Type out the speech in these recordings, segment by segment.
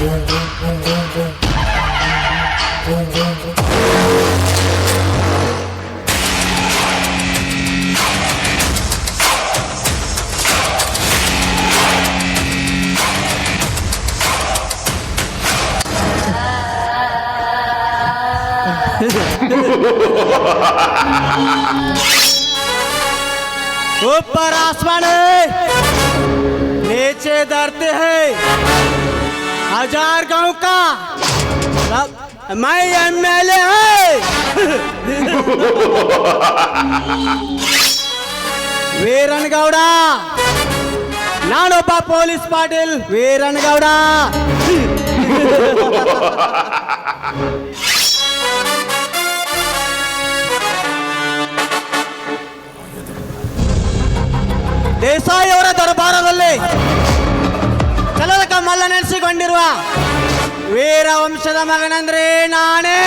ऊपर आसमान है नीचे धरती है। हजार गांव का सब मैं एमएलए है ವೀರನಗೌಡ ನಾನೊಬ್ಬ ಪೊಲೀಸ್ ಪಾಟೀಲ್ ವೀರನಗೌಡ ನೆನೆಸಿಕೊಂಡಿರುವ ವೀರ ವಂಶದ ಮಗನಂದ್ರೆ ನಾನೇ.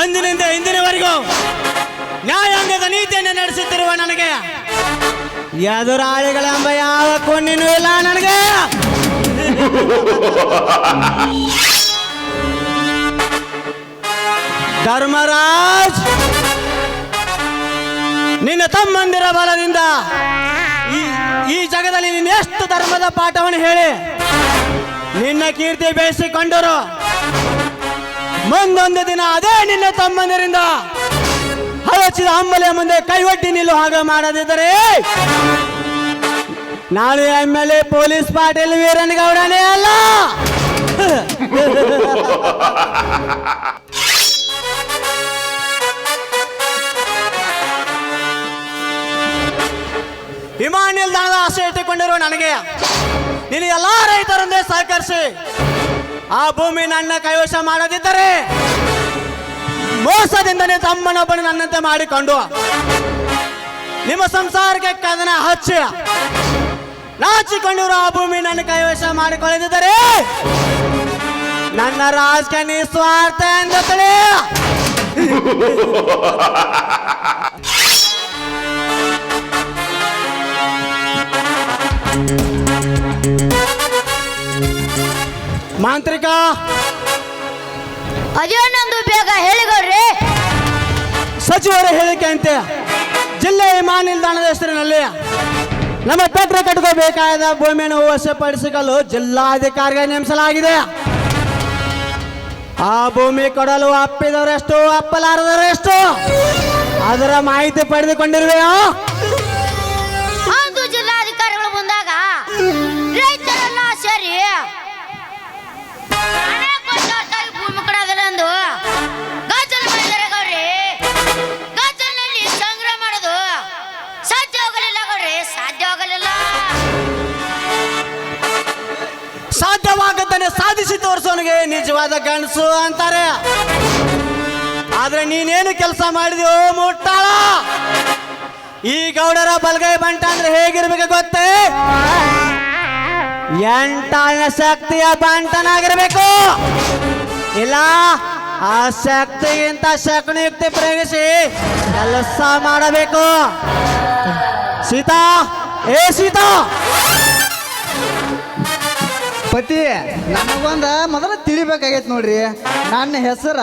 ಅಂದಿನಿಂದ ಇಂದಿನವರೆಗೂ ನ್ಯಾಯಾಂಗದ ನೀತಿಯನ್ನು ನಡೆಸುತ್ತಿರುವ ನನಗೆ ಎದುರಾಳಿಗಳೆಂಬ ಯಾವ ಕೊನ್ನಿನೂ ಇಲ್ಲ ನನಗೆ. ಧರ್ಮರಾಜ್ ನಿನ್ನ ತಮ್ಮಂದಿರ ಬಲದಿಂದ ಈ ಜಗದಲ್ಲಿ ನೀನು ಎಷ್ಟು ಧರ್ಮದ ಪಾಠವನ್ನು ಹೇಳಿ, ನಿನ್ನ ಕೀರ್ತಿ ಬೆಳೆಸಿಕೊಂಡರು. ಮುಂದೊಂದು ದಿನ ಅದೇ ನಿನ್ನ ತಮ್ಮಂದಿರಿಂದ ಹಲಚಿದ ಅಂಬಲೆ ಮುಂದೆ ಕೈವಟ್ಟಿ ನಿಲ್ಲು ಹಾಗೆ ಮಾಡದಿದ್ದರೆ, ನಾಳೆ M L A police Patil ವೀರನಗೌಡನೇ ಅಲ್ಲ? ವಿಮಾನ ನಿಲ್ದಾಣದ ಆಸೆ ಇಟ್ಟುಕೊಂಡಿರುವ ನನಗೆ. ನೀನು ಎಲ್ಲಾ ರೈತರೊಂದೇ ಸಹಕರಿಸಿ ಆ ಭೂಮಿ ನನ್ನ ಕೈವಶ ಮಾಡದಿದ್ದರೆ ಮೋಸದಿಂದನೇ ತಮ್ಮನೊಬ್ಬನು ನನ್ನಂತೆ ಮಾಡಿಕೊಂಡು ನಿಮ್ಮ ಸಂಸಾರಕ್ಕೆ ಕದನ ಹಚ್ಚಿ ನಾಚಿಕೊಂಡಿರುವ ಆ ಭೂಮಿ ನನ್ನ ಕೈವಶ ಮಾಡಿಕೊಳ್ಳದಿದ್ದರೆ ನನ್ನ ರಾಜಕೀಯ ನಿಸ್ವಾರ್ಥ ಎಂದತಳೆ ಮಾಂತ್ರಿಕ. ಅದೇ ನಂದು ಬೇಗ ಹೇಳಿಕೊಡ್ರಿ ಸಚಿವರ ಹೇಳಿಕೆ ಅಂತೆ. ಜಿಲ್ಲೆ ವಿಮಾನ ನಿಲ್ದಾಣದ ಹೆಸರಿನಲ್ಲಿ ನಮ್ಮ ಪೆಟ್ರ ಕಟ್ಕೋಬೇಕಾದ ಭೂಮಿಯನ್ನು ವಶಪಡಿಸಿಕೊಳ್ಳಲು ಜಿಲ್ಲಾಧಿಕಾರಿಗೆ ನೇಮಿಸಲಾಗಿದೆ. ಆ ಭೂಮಿ ಕೊಡಲು ಅಪ್ಪಿದವರೆಷ್ಟು ಅಪ್ಪಲಾರದವರೆಷ್ಟು ಅದರ ಮಾಹಿತಿ ಪಡೆದುಕೊಂಡಿರುವೆಯೋ? ಸಾಧಿಸಿ ತೋರಿಸೋನಿಗೆ ನಿಜವಾದ ಗಂಡಸು ಅಂತಾರೆ. ಆದ್ರೆ ನೀನೇನು ಕೆಲಸ ಮಾಡಿದ್ಯೋ ಮುಟ್ಟಾಳ? ಈ ಗೌಡರ ಬಲಗೈ ಬಂಟ ಅಂದ್ರೆ ಹೇಗಿರ್ಬೇಕು ಗೊತ್ತೇ? ಎಂಟಾಣ ಶಕ್ತಿಯ ಬಂಟನಾಗಿರ್ಬೇಕು. ಇಲ್ಲ, ಆ ಶಕ್ತಿಗಿಂತ ಶಕುನಿಯುಕ್ತಿ ಪ್ರಯೋಗಿಸಿ ಕೆಲಸ ಮಾಡಬೇಕು. ಸೀತಾ, ಏ ಸೀತಾ! ಪತಿ ನನಗೊಂದ ಮೊದಲ ತಿಳಿಬೇಕಾಗೈತೆ ನೋಡ್ರಿ. ನನ್ನ ಹೆಸರ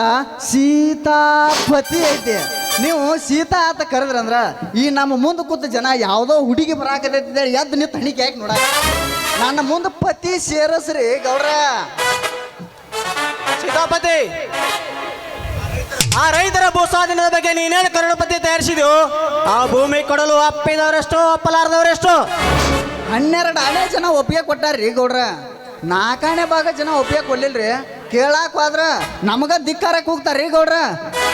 ಸೀತಾಪತಿ ಐತಿ. ನೀವು ಸೀತಾ ಅಂತ ಕರೆದ್ರಂದ್ರ ಈ ನಮ್ಮ ಮುಂದೆ ಕೂತ ಜನ ಯಾವುದೋ ಹುಡುಗಿ ಬರಾಕತೈತಿ ಎದ್ದು ನೀವು ತಣಿಕೆ ಯಾಕೆ ನೋಡ ನನ್ನ ಮುಂದೆ ಪತಿ ಸೇರಸ್ರಿ ಗೌಡ್ರ ಸೀತಾಪತಿ ಆ ರೈತರ ಭೂಸ್ವಾಧೀನದ ಬಗ್ಗೆ ನೀನೇನು ಕರುಣಪತಿ ತಯಾರಿಸಿದ್ಯೋ? ಆ ಭೂಮಿ ಕೊಡಲು ಅಪ್ಪಿದವರೆಷ್ಟೋ ಅಪ್ಪಲಾರದವರೆಷ್ಟೋ? ಹನ್ನೆರಡು ಅನೇ ಜನ ಒಪ್ಪಿಗೆ ಕೊಟ್ಟಾರ್ರಿ ಗೌಡ್ರ. ನಾಲ್ಕಾಣೆ ಭಾಗ ಜನ ಒಪ್ಪಿಗೆ ಕೊಡ್ಲಿಲ್ರಿ. ಕೇಳಾಕ್ ಹೋದ್ರ ನಮಗ ಧಿಕ್ಕಾರಕ್ಕೆ ಹೋಗ್ತಾರ್ರಿ ಗೌಡ್ರ.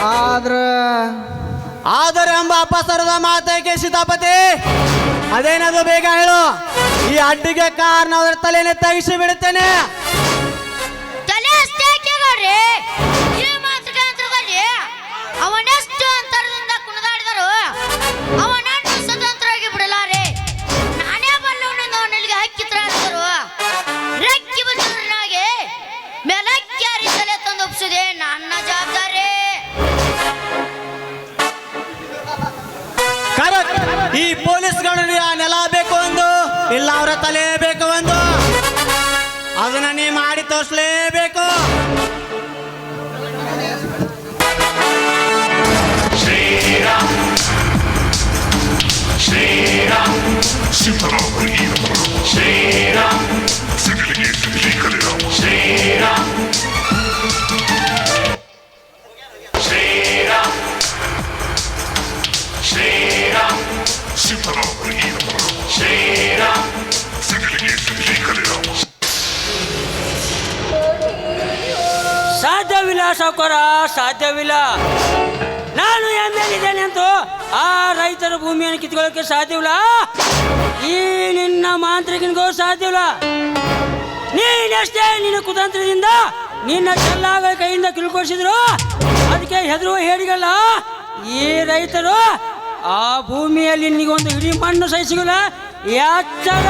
ಆದ್ರ ಆದರೆ ಎಂಬ ಅಪಸರದ ಮಾತೇಕೆ ಸೀತಾಪತಿ. ಅದೇನದು ಬೇಗ ಹೇಳು. ಈ ಅಡ್ಡಿಗೆ ಕಾರಣವಾದ ತಲೆನೇ ತೆಗಿಸಿ ಬಿಡುತ್ತೇನೆ. ಇಲ್ಲ ಅವರ ತಲೆ ಬೇಕು ಒಂದು. ಅದನ್ನ ನೀ ಮಾಡಿ ತೋರಿಸ್ಲೇಬೇಕು. ಶ್ರೀರಾಮ್. ಶ್ರೀರಾಮ್. ಶ್ರೀರಾಮ್. ಸಾವುಕಾರ ಸಾಧ್ಯವಿಲ್ಲ. ನಾನು ಎಂದೇನಿದ್ದೇನೆ ಅಂತೂ ಆ ರೈತರ ಭೂಮಿಯನ್ನು ಕಿತ್ಕೊಳ್ಳೋಕೆ ಸಾಧ್ಯವಿಲ್ಲ. ಈ ನಿನ್ನ ಮಾಂತ್ರಿಕನಿಗೂ ಸಾಧ್ಯವಿಲ್ಲ. ನೀನೆಷ್ಟೇ ನಿನ್ನ ಕುತಂತ್ರದಿಂದ ನಿನ್ನ ಚೆಲ್ಲಾಗ ಕೈಯಿಂದ ಕಿಳ್ಕೊಳಿಸಿದ್ರು ಅದಕ್ಕೆ ಹೆದರು ಹೇಳಿಗಲ್ಲ ಈ ರೈತರು ಆ ಭೂಮಿಯಲ್ಲಿ ನಿನಗೊಂದು ಇಡೀ ಮಣ್ಣು ಸಹಿಸಿಗಲ್ಲ ಯಾಚರ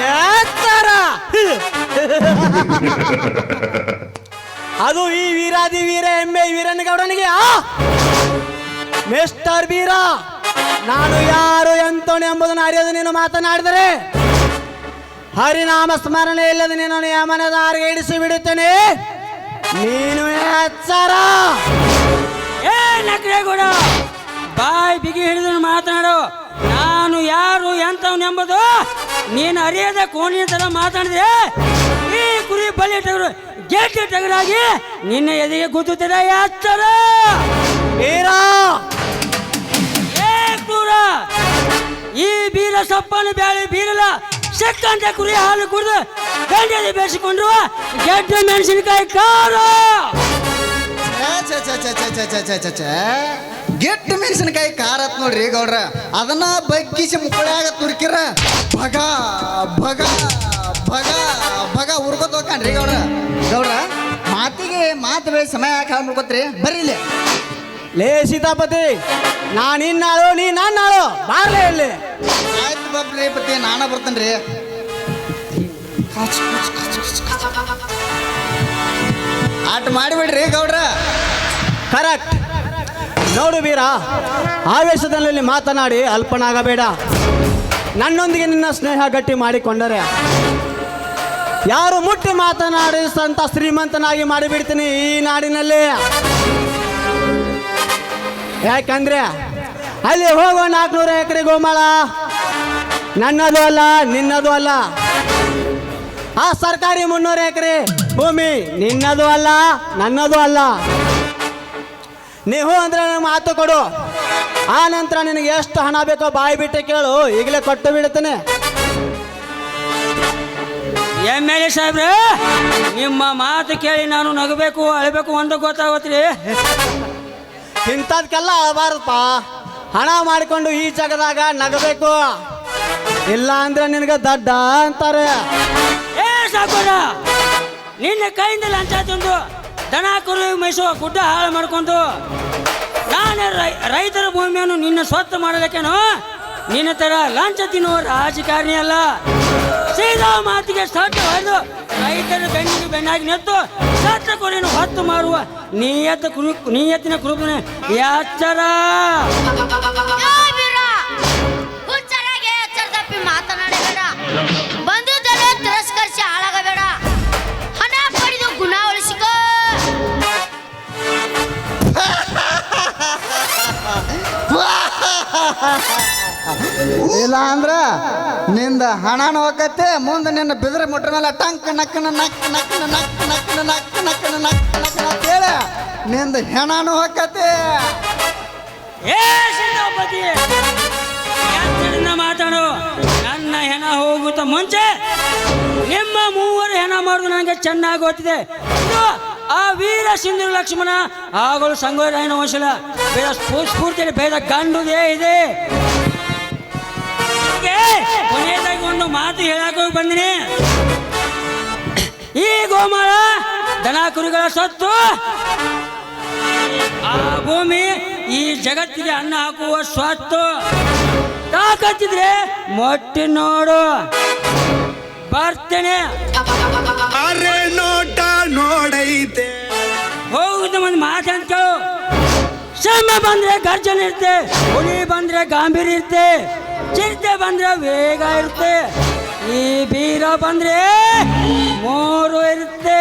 ಎತ್ತರ. ಅದು ಈ ವೀರಾದಿ ವೀರ ಎಮ್ಮೆ ವೀರನಗೌಡನಿಗೆ ಆ! ಮಿಸ್ಟರ್ ವೀರ, ನಾನು ಯಾರು ಎಂತೋಣಿ ಎಂಬುದನ್ನು ಅರಿಯದು ನೀನು ಮಾತನಾಡಿದರೆ, ಹರಿನಾಮ ಸ್ಮರಣೆ ಇಲ್ಲದೆ ನೀನು ನಿಯಮನ ಆರಿಗೆ ಇಡಿಸಿ ಬಿಡುತ್ತೇನೆ? ನೀನು ಎಚ್ಚರ! ಏ ನಕ್ರೇಗೌಡ ಬಾಯಿ ಬಿಗಿ ಹಿಡಿದು ಮಾತನಾಡು. ನಾನು ಯಾರು ಎಂತವನೆಂಬುದು ನೀನು ಅರಿಯದ ಕೋಣಿಯ ತರ ಮಾತಾಡಿದೆ ಈ ಕುರಿ ಬಲಿ ಗೆಡ್ಡೆ ಟಗರಾಗಿ ನಿನ್ನ ಎದೆಗೆ ಕೂತುತ್ತಿರ ಯಾತ್ತರ ಏರಾ ಏ ಈ ಬೀರ ಸಪ್ಪನ ಬ್ಯಾಳಿ ಬೀರಲ್ಲ, ಸೆಕ್ಕಂತ ಕುರಿ ಹಾಲು ಕುಡಿದು ಗಂಡದ ಬೇಸಿಕೊಂಡ್ರು ಗೆಡ್ಡ ಮೆಣಸಿನಕಾಯಿ ಕಾರು! ಗೆಟ್ ಮೆಣಸಿನಕಾಯಿ ಖಾರ ಆತ್ ನೋಡ್ರಿ ಗೌಡ್ರ. ಅದನ್ನ ಬಗ್ಗಿಸಿ ಮುಕ್ಕಳಾಗ ತುರ್ಕಿರ ಭಗ ಭಗ. ಭಗ ಭಗ ಹುರ್ಕೋತ ಹೋಗ್ತಾನ್ರಿ ಗೌಡ್ರ. ಗೌಡ್ರ ಮಾತಿಗೆ ಮಾತು ಬೆಳೆ ಸಮಯ ಯಾಕೆ ಮಾಡ್ಕೋತ್ರಿ? ಬರ್ರಿ ಇಲ್ಲಿ. ಲೇ ಸೀತಾಪತಿ ನಾ ನಿನ್ನಾಳು ನೀ ನನ್ನಾಳು ಬಾರ್ಲೇ ಇಲ್ಲಿ. ಆಯ್ತು ಬಬ್ಲಿ ಪತಿ ನಾನ ಬರ್ತೇನ್ರಿ. ಆಟ ಮಾಡಿಬಿಡ್ರಿ ಗೌಡ್ರ. ಕರೆಕ್ಟ್. ನೋಡು ವೀರ ಆವೇಶದಲ್ಲಿ ಮಾತನಾಡಿ ಅಲ್ಪನಾಗಬೇಡ. ನನ್ನೊಂದಿಗೆ ನಿನ್ನ ಸ್ನೇಹ ಗಟ್ಟಿ ಮಾಡಿಕೊಂಡರೆ ಯಾರು ಮುಟ್ಟಿ ಮಾತನಾಡಿಸಂತ ಶ್ರೀಮಂತನಾಗಿ ಮಾಡಿಬಿಡ್ತೀನಿ ಈ ನಾಡಿನಲ್ಲಿ. ಯಾಕಂದ್ರೆ ಅಲ್ಲಿ ಹೋಗೋ ನಾಲ್ಕುನೂರು ಎಕರೆ ಗೋಮಾಳ ನನ್ನದು ಅಲ್ಲ, ನಿನ್ನದು ಅಲ್ಲ. ಆ ಸರ್ಕಾರಿ ಮುನ್ನೂರು ಎಕರೆ ಭೂಮಿ ನಿನ್ನದು ಅಲ್ಲ, ನನ್ನದು ಅಲ್ಲ. ನೀವು ಅಂದ್ರೆ ನನಗೆ ಮಾತು ಕೊಡು. ಆ ನಂತರ ನಿನಗೆ ಎಷ್ಟು ಹಣ ಬೇಕೋ ಬಾಯಿ ಬಿಟ್ಟು ಕೇಳು, ಈಗಲೇ ಕೊಟ್ಟು ಬಿಡುತ್ತೇನೆ ಎಂ ಎಲ್ ಎ ಸಾಹೇಬ್ರೆ ನಿಮ್ಮ ಮಾತು ಕೇಳಿ ನಾನು ನಗಬೇಕು ಅಳಬೇಕು ಅಂತ ಗೊತ್ತಾಗತ್ರಿ. ಇಂಥದ್ಕೆಲ್ಲ ಆಗಬಾರ್ದಪ್ಪ. ಹಣ ಮಾಡಿಕೊಂಡು ಈ ಜಗದಾಗ ನಗಬೇಕು. ಇಲ್ಲ ಅಂದ್ರೆ ನಿನಗೆ ದಡ್ಡ ಅಂತಾರೆ. ಏ ಸಾಕೋದ ನಿನ್ನ ಕೈಯಿಂದ ಲಂಚ ತಂದು ದನ ಕುರು ಮೈಸೂರು ಗುಡ್ಡ ಹಾಳು ಮಾಡ್ಕೊಂಡು ನಾನು ರೈ- ರೈತರ ಭೂಮಿಯನ್ನು ನಿನ್ನ ಸ್ವತ್ತು ಮಾಡಲಿಕ್ಕೇನು ನಿನ್ನ ತರ ಲಂಚ ತಿನ್ನುವ ರಾಜಕಾರಣಿ ಅಲ್ಲ. ಸೀದಾ ಮಾತಿಗೆ ಸಟ್ಟ ಹೊಡೆದು ರೈತರ ಬೆನ್ನಿಗೆ ಬೆನ್ನಾಗಿ ನೆತ್ತು ಸಟ್ಟ ಕೊರಿಯನ್ನು ಹೊತ್ತು ಮಾರುವ ನಿಯತ ಕುರು ನಿಯತ್ತಿನ ಕುರುಪನೆ ಯಾಚರ ha ವೀರ, ha ಎಚ್ಚರ ತಪ್ಪಿ ಮಾತನಾಡಬೇಡ. ಬಂದು ತಿರಸ್ಕರಿಸಿ ಹಾಳಾಗಬೇಡ. ಹಣ ಪಡೆದು ಗುಣ ಉಳಿಸಿಕೋ. ಇಲ್ಲ ಅಂದ್ರ ನಿಂದ ಹಣನ ಹೋಗತ್ತೆ ಮುಂದೆ ನಿನ್ನ ಬಿದ್ರ ಮುಟ್ರ ಮೇಲೆ ಟಂಕ್ ನಕ್ಕನ ನಕ್ ನಕ್ಕ ನಕ್ ನಕ್ಕ ನಕ್ ನಕ್ಕ ನಕ್ಕ ನಕ್ಕ ಅಂತೇಳಿ ನಿಂದ ಹೆಣನು ಹೋಗತ್ತೆ ಮಾತಾಡು ನನ್ನ ಹೆಣ ಹೋಗುತ್ತ ಮುಂಚೆ ನಿಮ್ಮ ಮೂವರು ಹೆಣ ಮಾಡುದು ನನಗೆ ಚೆನ್ನಾಗಿ ಗೊತ್ತಿದೆ ಆ ವೀರ ಸಿಂಧು ಲಕ್ಷ್ಮಣ ಆಗಲು ಸಂಗೋರಾಯಣ ವಂಶಲ ಬೇದ ಸ್ಫೂ- ಸ್ಫೂರ್ತಿಯಲ್ಲಿ ಭೇದ ಗಂಡುದೇ ಇದೆ ಹೀಗೆ ಕೊನೆಯದಾಗಿ ಒಂದು ಮಾತು ಹೇಳಕ್ ಹೋಗಿ ಬಂದಿನಿ. ಈ ಗೋಮಾಳ ದನ ಕುರಿಗಳ ಸತ್ತು. ಆ ಭೂಮಿ ಈ ಜಗತ್ತಿಗೆ ಅನ್ನ ಹಾಕುವ ಸ್ವತ್ತು. ತಾಕತ್ತಿದ್ರೆ ಮೊಟ್ಟಿ ನೋಡು. ಬರ್ತೇನೆ. ಅರೆ ನೋಟ ನೋಡೈತೆ. ಹೋಗುದು ಒಂದು ಮಾತಂತ ಕೇಳು. ಸಿಂಹ ಬಂದ್ರೆ ಗರ್ಜನೆ ಇರ್ತೆ ಹುಲಿ ಬಂದ್ರೆ ಗಾಂಭೀರ್ಯ ಇರುತ್ತೆ. ಚಿರತೆ ಬಂದ್ರೆ ವೇಗ ಇರುತ್ತೆ ಈ ಬೀರ ಬಂದ್ರೆ ಮೂರು ಇರುತ್ತೆ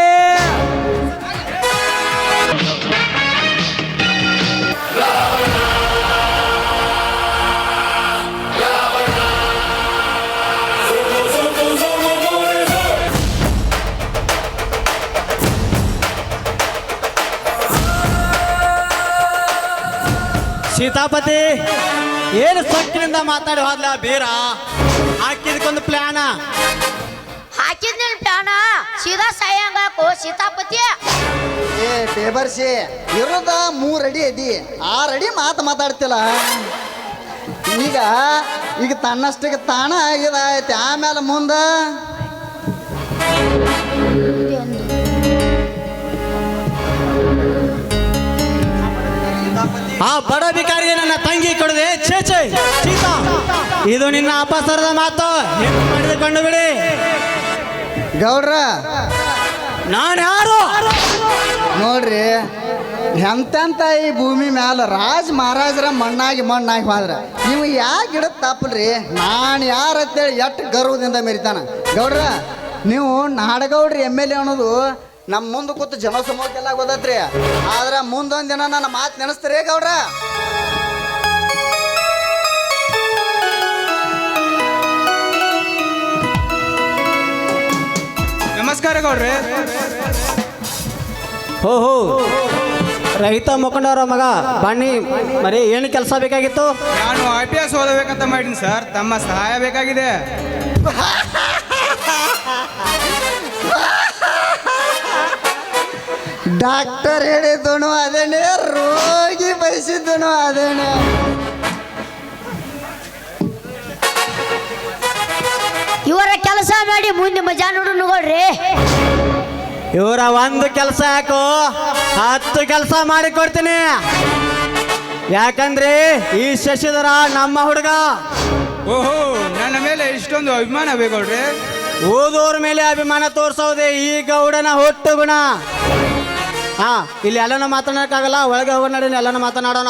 ಸೀತಾಪತಿ ಏನು ಸೊಕ್ಕಿನಿಂದ ಮಾತಾಡಿ ಹೋದ್ಲ ಬೀರ? ಹಾಕಿದ್ಕೊಂದು ಪ್ಲಾನ ಹಾಕಿದ್ ನಿನ್ ಪ್ಯಾನ ಸೀದಾ ಸಾಯಂಗಾಕು ಸೀತಾಪತಿ. ಏ ಬೇಬರ್ಸಿ ಇರೋದ ಮೂರ್ ಅಡಿ ಅದಿ. ಆರ್ ಅಡಿ ಮಾತು ಮಾತಾಡ್ತಿಲ್ಲ. ಈಗ ಈಗ ತನ್ನಷ್ಟಿಗೆ ತಾಣ ಆಗಿದಾಯ್ತು. ಆಮೇಲೆ ಮುಂದ? ಆ ಬಡ ಬಿಕಾರಿಗೆ ನನ್ನ ತಂಗಿ ಕೊಡದೆ ಛೇ ಛೇ. ಸೀತಾ ಇದು ನಿನ್ನ ಅಪಸರದ ಮಾತು. ಮಾಡಿದುಕೊಂಡು ಬಿಡಿ. ಗೌಡ್ರ ನಾನು ಯಾರು? ನೋಡ್ರಿ ಎಂತೆಂತ ಈ ಭೂಮಿ ಮ್ಯಾಲ ರಾಜ ಮಹಾರಾಜರ ಮಣ್ಣಾಗಿ ಮಣ್ಣಾಗಿ ಹೋದ್ರ. ನೀವು ಯಾಕೆ ಗಿಡದ ತಪ್ಪಲ್ರಿ ನಾನು ಯಾರ ಅಂತೇಳಿ ಎಷ್ಟು ಗರ್ವದಿಂದ ಮೆರಿತಾನ. ಗೌಡ್ರ ನೀವು ನಾಡಗೌಡ್ರಿ ಎಂ ಎಲ್ ಎ ಅನ್ನೋದು ನಮ್ಮ ಮುಂದೆ ಕೂತು ಜನ ಸಮೂಹಕ್ಕೆಲ್ಲ ಗೊತ್ತೈತ್ರಿ. ಆದ್ರೆ ಮುಂದೊಂದು ದಿನ ನನ್ನ ಮಾತು ನೆನೆಸ್ತೀರಿ ಗೌಡ್ರ? ನಮಸ್ಕಾರ ಗೌಡ್ರಿ. ಹೋ ಹೋ. ರೈತ ಮುಖಂಡವರ ಮಗ ಬನ್ನಿ. ಮರಿ ಏನು ಕೆಲಸ ಬೇಕಾಗಿತ್ತು? ನಾನು ಐ ಪಿ ಎಸ್ ಓದಬೇಕಂತ ಮಾಡೀನಿ ಸರ್. ತಮ್ಮ ಸಹಾಯ ಬೇಕಾಗಿದೆ. ಡಾಕ್ಟರ್ ಹೇಳಿದ್ದನು ಅದೇನೆ ರೋಗಿ ಬಯಸಿದ್ದನು ಅದೇನೆ ಇವರ ಕೆಲಸ ಮಾಡಿ ಮುಂದೆ ಮಜಾ ನೋಡು ನೋಡ್ರಿ. ಇವರ ಒಂದು ಕೆಲಸ ಯಾಕೋ? ಹತ್ತು ಕೆಲಸ ಮಾಡಿ ಕೊಡ್ತೀನಿ. ಯಾಕಂದ್ರೆ ಈ ಶಶಿಧರ ನಮ್ಮ ಹುಡುಗ. ಓಹೋ ನನ್ನ ಮೇಲೆ ಇಷ್ಟೊಂದು ಅಭಿಮಾನ ಬೇಕೋಡ್ರಿ? ಓದೋರ್ ಮೇಲೆ ಅಭಿಮಾನ ತೋರ್ಸೋದೆ ಈ ಗೌಡನ ಹೊಟ್ಟು ಗುಣ. ಹಾ ಇಲ್ಲಿ ಎಲ್ಲನ ಮಾತನಾಡಕ್ಕಾಗಲ್ಲ ಒಳಗೆ ಹೋಗೋಣ ಎಲ್ಲನ ಮಾತನಾಡೋಣ.